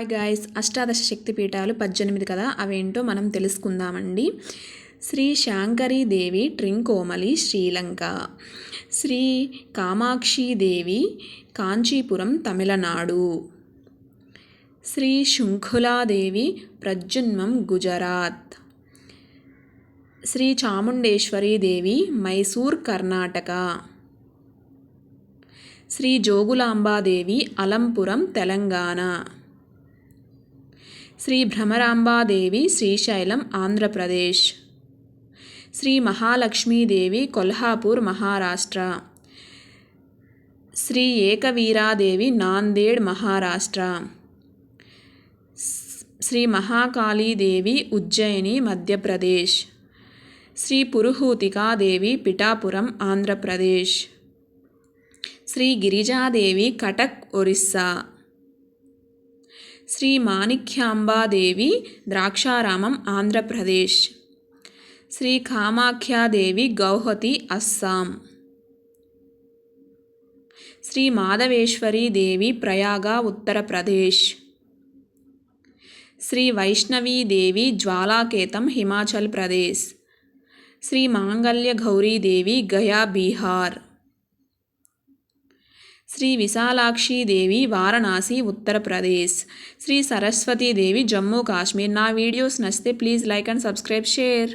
Hi guys అష్టాదశ శక్తి పీఠాలు పద్దెనిమిది కదా? అవేంటో మనం తెలుసుకుందామండి. శ్రీ శాంకరీదేవి ట్రింకోమలి శ్రీలంక. శ్రీ కామాక్షిదేవి కాంచీపురం తమిళనాడు. శ్రీ శృంఖులాదేవి ప్రజున్మం గుజరాత్. శ్రీ చాముండేశ్వరీదేవి మైసూర్ కర్ణాటక. శ్రీ జోగులాంబాదేవి అలంపురం తెలంగాణ. శ్రీ భ్రమరాంబాదేవి శ్రీశైలం ఆంధ్రప్రదేశ్. శ్రీ మహాలక్ష్మీదేవి కొల్హాపూర్ మహారాష్ట్ర. శ్రీ ఏకవీరాదేవి నాందేడ్ మహారాష్ట్ర. శ్రీ మహాకాళీదేవి ఉజ్జయిని మధ్యప్రదేశ్. శ్రీ పురుహూతికాదేవి పిఠాపురం ఆంధ్రప్రదేశ్. శ్రీ గిరిజాదేవి కటక్ ఒరిస్సా. శ్రీ మాణిక్యాంబాదేవి ద్రాక్షారామం ఆంధ్రప్రదేశ్. శ్రీ కామాఖ్యాదేవి గౌహతి అస్సాం. శ్రీ మాధవేశ్వరీ దేవి ప్రయాగ ఉత్తరప్రదేశ్ శ్రీ వైష్ణవీదేవి జ్వాలాకేతం హిమాచల్ ప్రదేశ్. శ్రీ మాంగళ్య గౌరీదేవి గయా బీహార్. శ్రీ విశాలాక్షిదేవి వారణాసి ఉత్తరప్రదేశ్ శ్రీ సరస్వతీదేవి జమ్మూ కాశ్మీర్. నా వీడియోస్ నచ్చితే please like and subscribe share.